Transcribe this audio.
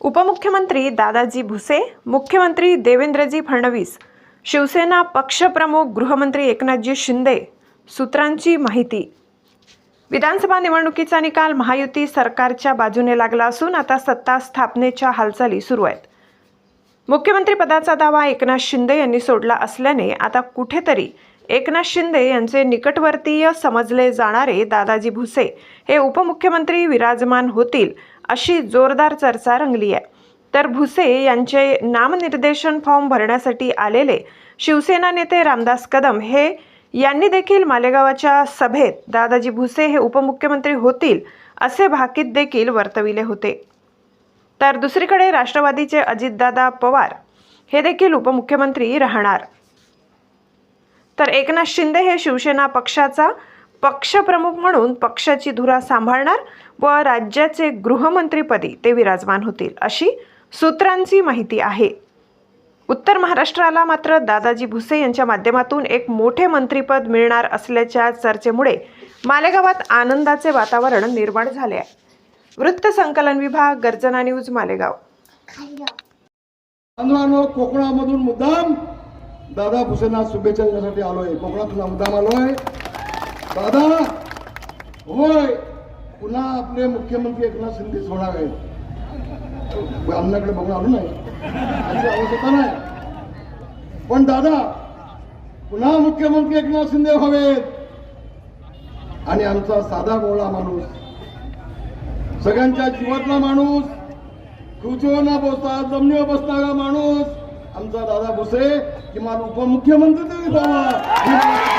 उपमुख्यमंत्री दादाजी भुसे मुख्यमंत्री देवेंद्रजी फडणवीस शिवसेना पक्षप्रमुख गृहमंत्री एकनाथजी शिंदे सूत्रांची माहिती. विधानसभा निवडणुकीचा निकाल महायुती सरकारच्या बाजूने लागला असून आता सत्ता स्थापनेच्या हालचाली सुरू आहेत. मुख्यमंत्रीपदाचा दावा एकनाथ शिंदे यांनी सोडला असल्याने आता कुठेतरी एकनाथ शिंदे यांचे निकटवर्तीय समजले जाणारे दादाजी भुसे हे उपमुख्यमंत्री विराजमान होतील अशी जोरदार चर्चा रंगली आहे. तर भुसे यांचे नामनिर्देशन फॉर्म भरण्यासाठी आलेले शिवसेना नेते रामदास कदम हे यांनी देखील मालेगावाच्या सभेत दादाजी भुसे हे उपमुख्यमंत्री होतील असे भाकीत देखील वर्तविले होते. तर दुसरीकडे राष्ट्रवादीचे अजितदादा पवार हे देखील उपमुख्यमंत्री राहणार. तर एकनाथ शिंदे हे शिवसेना पक्षाचा पक्षप्रमुख म्हणून पक्षाची धुरा सांभाळणार व राज्याचे गृहमंत्रीपदी ते विराजमान होतील अशी सूत्रांची माहिती आहे. उत्तर महाराष्ट्राला मात्र दादाजी भुसे यांच्या माध्यमातून एक मोठे मंत्रीपद मिळणार असल्याच्या चर्चेमुळे मालेगावात आनंदाचे वातावरण निर्माण झाले आहे. वृत्त संकलन विभाग गर्जना न्यूज मालेगाव. कोकणामधून मुद्दाम दादा भुसेंना शुभेच्छा देण्यासाठी आलोय. कोकणातून मुद्दाम आलोय. दादा! होय! पुन्हा आपले मुख्यमंत्री एकनाथ शिंदे होणार आहेत. अन्नाकडे बघून आलो नाही. अशी आवश्यकता नाही. पण दादा पुन्हा मुख्यमंत्री एकनाथ शिंदे व्हावेत. आणि आमचा साधा बोळा माणूस सगळ्यांच्या जीवातला माणूस खुर्चीवर ना बसता जमिनीवर बसणारा माणूस आमचा दादा भुसे किमान उपमुख्यमंत्री तरी व्हावा